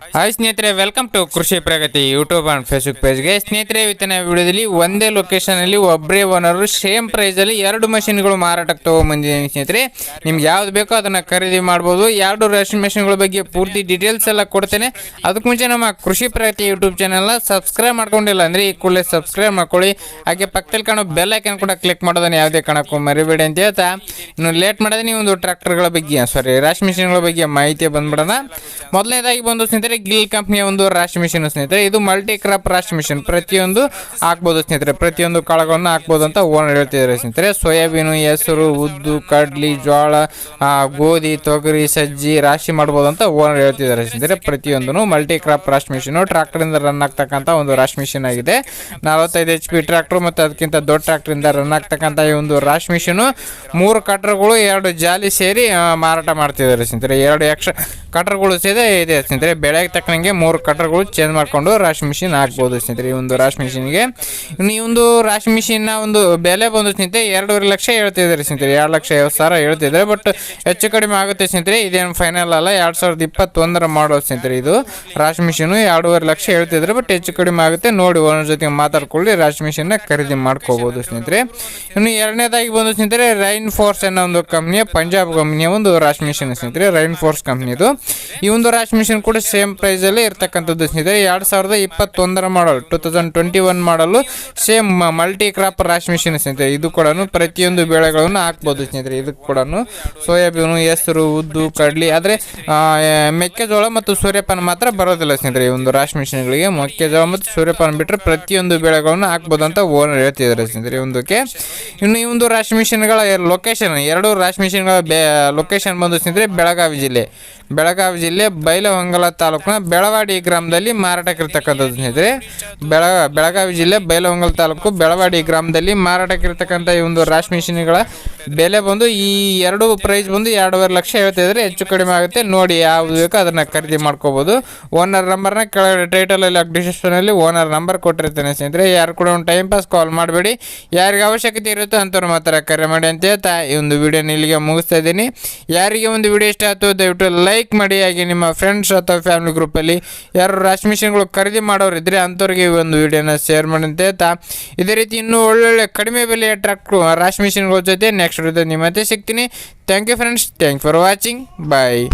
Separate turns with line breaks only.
Hi ಸ್ನೇಹಿತರೆ welcome to Krishi Pragati YouTube and Facebook ಪೇಜ್ಗೆ ಸ್ನೇಹಿತರೆ, ಇವತ್ತಿನ ವಿಡಿಯೋದಲ್ಲಿ ಒಂದೇ ಲೊಕೇಶನಲ್ಲಿ ಒಬ್ಬರೇ ಓನರು ಸೇಮ್ ಪ್ರೈಸಲ್ಲಿ ಎರಡು ಮಷಿನ್ಗಳು ಮಾರಾಟಕ್ಕೆ ತೊಗೊಂಬಂದಿದ್ದೀನಿ ಸ್ನೇಹಿತರೆ. ನಿಮ್ಗೆ ಯಾವ್ದು ಬೇಕೋ ಅದನ್ನು ಖರೀದಿ ಮಾಡ್ಬೋದು. ಎರಡು ರೇಷನ್ ಮೆಷಿನ್ಗಳ ಬಗ್ಗೆ ಪೂರ್ತಿ ಡೀಟೇಲ್ಸ್ ಎಲ್ಲ ಕೊಡ್ತೇನೆ. ಅದಕ್ಕೆ ಮುಂಚೆ ನಮ್ಮ ಕೃಷಿ ಪ್ರಗತಿ ಯೂಟ್ಯೂಬ್ ಚಾನಲ್ನ ಸಬ್ಸ್ಕ್ರೈಬ್ ಮಾಡ್ಕೊಂಡಿಲ್ಲ ಅಂದರೆ ಈ ಕೂಡಲೇ ಸಬ್ಸ್ಕ್ರೈಬ್ ಮಾಡ್ಕೊಳ್ಳಿ. ಹಾಗೆ ಪಕ್ಕದಲ್ಲಿ ಕಾಣೋ ಬೆಲ್ ಐಕನ್ ಕೂಡ ಕ್ಲಿಕ್ ಮಾಡೋದನ್ನು ಯಾವುದೇ ಕಾರಣಕ್ಕೂ ಮರಿಬೇಡಿ ಅಂತ ಹೇಳ್ತಾ. ಇನ್ನು ಲೇಟ್ ಮಾಡಿದ್ರೆ ನೀವು ಒಂದು ಟ್ರ್ಯಾಕ್ಟರ್ಗಳ ಬಗ್ಗೆ ಸಾರಿ ರಾಶಿ ಮೆಷಿನ್ಗಳ ಬಗ್ಗೆ ಮಾಹಿತಿ ಬಂದ್ಬಿಡೋಣ. ಮೊದಲನೇದಾಗಿ ಬಂದು ಸ್ನೇಹಿತರೆ ಗಿಲ್ ಕಂಪ್ನಿಯ ಒಂದು ರಾಶಿ ಮಿಷಿನ್ ಸ್ನೇಹಿತರೆ, ಇದು ಮಲ್ಟಿ ಕ್ರಾಪ್ ರಾಶಿ ಮಿಷಿನ್. ಪ್ರತಿಯೊಂದು ಹಾಕ್ಬೋದು ಸ್ನೇಹಿತರೆ, ಪ್ರತಿಯೊಂದು ಕಾಳುಗಳನ್ನು ಹಾಕ್ಬೋದು ಅಂತ ಓನರ್ ಹೇಳ್ತಿದ್ದಾರೆ ಸ್ನೇಹಿತರೆ. ಸೋಯಾಬೀನ್, ಹೆಸರು, ಉದ್ದು, ಕಡ್ಲಿ ಜೋಳ ಗೋಧಿ, ತೊಗರಿ, ಸಜ್ಜಿ ರಾಶಿ ಮಾಡ್ಬೋದು ಅಂತ ಓನರ್ ಹೇಳ್ತಿದ್ದಾರೆ ಸ್ನೇಹಿತರೆ. ಪ್ರತಿಯೊಂದು ಮಲ್ಟಿ ಕ್ರಾಪ್ ರಾಶಿ ಟ್ರಾಕ್ಟರ್ ಇಂದ ರನ್ ಆಗ್ತಕ್ಕಂಥ ಒಂದು ರಾಶಿ ಮಿಷಿನ್ ಆಗಿದೆ. ನಲವತ್ತೈದು ಎಚ್ ಪಿ ಟ್ರ್ಯಾಕ್ಟರ್ ಮತ್ತು ಅದಕ್ಕಿಂತ ದೊಡ್ಡ ಟ್ರಾಕ್ಟರ್ ಇಂದ ರನ್ ಆಗ್ತಕ್ಕಂಥ ಈ ಒಂದು ರಾಶಿ ಮಿಷಿನ್ ಮೂರು ಕಟ್ರಗಳು ಎರಡು ಜಾಲಿ ಸೇರಿ ಮಾರಾಟ ಮಾಡ್ತಿದ್ದಾರೆ ಸ್ನೇಹಿತರೆ. ಎರಡು ಎಕ್ಸ್ಟ್ರಾ ಕಟ್ರಗಳು ಸೇದೆ ಇದೆ ಸ್ನೇಹಿತರೆ. ಬೆಳೆಗೆ ತಕ್ಕನಂಗೆ ಮೂರು ಕಟ್ರಗಳು ಚೇಂಜ್ ಮಾಡಿಕೊಂಡು ರಾಶಿ ಮಿಷಿನ್ ಹಾಕ್ಬೋದು ಸ್ನೇಹಿತರೆ. ಈ ಒಂದು ರಾಶಿ ಮಿಷಿನ್ಗೆ ಈ ಒಂದು ರಾಶಿ ಮಿಷಿನ್ನ ಒಂದು ಬೆಲೆ ಬಂದು ಸ್ನೇಹಿತರೆ, ಎರಡೂವರೆ ಲಕ್ಷ ಹೇಳ್ತಿದ್ದಾರೆ ಸ್ನೇಹಿತರೆ. ಎರಡು ಲಕ್ಷ ಐವತ್ತು ಸಾವಿರ ಹೇಳ್ತಿದ್ದಾರೆ. ಬಟ್ ಹೆಚ್ಚು ಕಡಿಮೆ ಆಗುತ್ತೆ ಸ್ನೇಹಿತರೆ. ಇದೇನು ಫೈನಲ್ ಅಲ್ಲ. ಎರಡು ಸಾವಿರದ ಇಪ್ಪತ್ತೊಂದರ ಮಾಡೋ ಸ್ನೇಹಿತರೆ ಇದು ರಾಶಿ ಮಿಷಿನು ಎರಡೂವರೆ ಲಕ್ಷ ಹೇಳ್ತಿದ್ದಾರೆ. ಬಟ್ ಹೆಚ್ಚು ಕಡಿಮೆ ಆಗುತ್ತೆ. ನೋಡಿ ಓನರ್ ಜೊತೆ ಮಾತಾಡ್ಕೊಳ್ಳಿ. ರಾಶಿ ಮಿಷಿನ್ನ ಖರೀದಿ ಮಾಡ್ಕೋಬೋದು ಸ್ನೇಹಿತರೆ. ಇನ್ನು ಎರಡನೇದಾಗಿ ಬಂದು ಸ್ನೇಹಿತರೆ ರೈನ್ ಫೋರ್ಸ್ ಅನ್ನೋ ಒಂದು ಕಂಪ್ನಿಯ ಪಂಜಾಬ್ ಕಂಪ್ನಿಯ ಒಂದು ರಾಶಿ ಮಿಷಿನ್ ಸ್ನೇಹಿತರೆ. ರೈನ್ ಫೋರ್ಸ್ ಕಂಪ್ನಿದು ಈ ಒಂದು ರಾಶಿ ಮಿಷಿನ್ ಕೂಡ ಸೇಮ್ ಪ್ರೈಸಲ್ಲಿ ಇರ್ತಕ್ಕಂಥದ್ದು ಸ್ನೇಹಿತರೆ. ಎರಡು ಸಾವಿರದ ಇಪ್ಪತ್ತೊಂದರ model two thousand twenty one model same multi crop ರಾಶಿ ಮಿಷಿನ್ ಸ್ನೇಹಿತರೆ. ಇದು ಕೂಡ ಪ್ರತಿಯೊಂದು ಬೆಳೆಗಳನ್ನು ಹಾಕ್ಬೋದು ಸ್ನೇಹಿತರೆ. ಇದು ಕೂಡ ಸೋಯಾಬೀನು, ಹೆಸರು, ಉದ್ದು, ಕಡ್ಲಿ. ಆದರೆ ಮೆಕ್ಕೆಜೋಳ ಮತ್ತು ಸೂರ್ಯಪಾನ ಮಾತ್ರ ಬರೋದಿಲ್ಲ ಸ್ನೇಹಿತರೆ ಈ ಒಂದು ರಾಶಿ ಮಿಷಿನ್ಗಳಿಗೆ ಮೆಕ್ಕೆಜೋಳ ಮತ್ತು ಸೂರ್ಯಪಾನ ಬಿಟ್ಟರೆ ಪ್ರತಿಯೊಂದು ಬೆಳೆಗಳನ್ನು ಹಾಕ್ಬೋದು ಅಂತ ಓನರ್ ಹೇಳ್ತಿದ್ದಾರೆ ಸ್ನೇಹಿತರೆ ಒಂದಕ್ಕೆ. ಇನ್ನು ಈ ಒಂದು ರಾಶಿ ಮಿಷಿನ್ಗಳ ಲೊಕೇಶನ್ ಎರಡು ರಾಶಿ ಮಿಷಿನ್ಗಳ ಬೆ ಲೊಕೇಶನ್ ಬಂದು ಸ್ನೇಹಿತರೆ ಬೆಳಗಾವಿ ಜಿಲ್ಲೆ. ಬೆಳಗಾವಿ ಜಿಲ್ಲೆ ಬೈಲಹೊಂಗಲ ತಾಲೂಕಿನ ಬೆಳವಾಡಿ ಗ್ರಾಮದಲ್ಲಿ ಮಾರಾಟಕ್ಕಿರ್ತಕ್ಕಂಥದ್ದು ಸ್ನೇಹಿತರೆ. ಬೆಳ, ಬೆಳಗಾವಿ ಜಿಲ್ಲೆ ಬೈಲಹೊಂಗಲ ತಾಲೂಕು ಬೆಳವಾಡಿ ಗ್ರಾಮದಲ್ಲಿ ಮಾರಾಟಕ್ಕಿರ್ತಕ್ಕಂಥ ಈ ಒಂದು ರಾಶಿ ಮಿಷಿನ್ಗಳ ಬೆಲೆ ಬಂದು ಈ ಎರಡು ಪ್ರೈಸ್ ಬಂದು ಎರಡೂವರೆ ಲಕ್ಷ ಹೇಳ್ತಿದ್ರೆ ಹೆಚ್ಚು ಕಡಿಮೆ ಆಗುತ್ತೆ. ನೋಡಿ ಯಾವ್ದು ಬೇಕೋ ಅದನ್ನು ಖರೀದಿ ಮಾಡ್ಕೋಬೋದು. ಓನರ್ ನಂಬರ್ನ ಕೆಳಗಡೆ ಟೈಟಲಲ್ಲಿ ಡಿಸ್ಕ್ರಿಪ್ಷನಲ್ಲಿ ಓನರ್ ನಂಬರ್ ಕೊಟ್ಟಿರ್ತೇನೆ ಸ್ನೇಹಿತರೆ. ಯಾರು ಕೂಡ ಒಂದು ಟೈಮ್ ಪಾಸ್ ಕಾಲ್ ಮಾಡಬೇಡಿ. ಯಾರಿಗೆ ಅವಶ್ಯಕತೆ ಇರುತ್ತೋ ಅಂತವ್ರು ಮಾತ್ರ ಕರೆ ಮಾಡಿ ಅಂತ ಹೇಳ್ತಾ ಈ ಒಂದು ವಿಡಿಯೋನ ಇಲ್ಲಿಗೆ ಮುಗಿಸ್ತಾ ಇದ್ದೀನಿ. ಯಾರಿಗೆ ಒಂದು ವಿಡಿಯೋ ಇಷ್ಟ ಆಯಿತು ದಯವಿಟ್ಟು ಲೈಕ್ ಮಾಡಿ. ಹಾಗೆ ನಿಮ್ಮ ಫ್ರೆಂಡ್ಸ್ ಅಥವಾ ಫ್ಯಾಮಿಲಿ ಗ್ರೂಪಲ್ಲಿ ಯಾರು ರಾಶಿ ಮಿಷಿನ್ಗಳು ಖರೀದಿ ಮಾಡೋರು ಇದ್ದರೆ ಅಂಥವ್ರಿಗೆ ಈ ಒಂದು ವಿಡಿಯೋನ ಶೇರ್ ಮಾಡಿ ಅಂತ ಹೇಳ್ತಾ. ಇದೇ ರೀತಿ ಇನ್ನೂ ಒಳ್ಳೊಳ್ಳೆ ಕಡಿಮೆ ಬೆಲೆಯ ಟ್ರ್ಯಾಕ್ಟ್ರು ರಾಶಿ ಮಿಷಿನ್ಗಳ ಜೊತೆ next next video निम्ते thank you friends thank for watching bye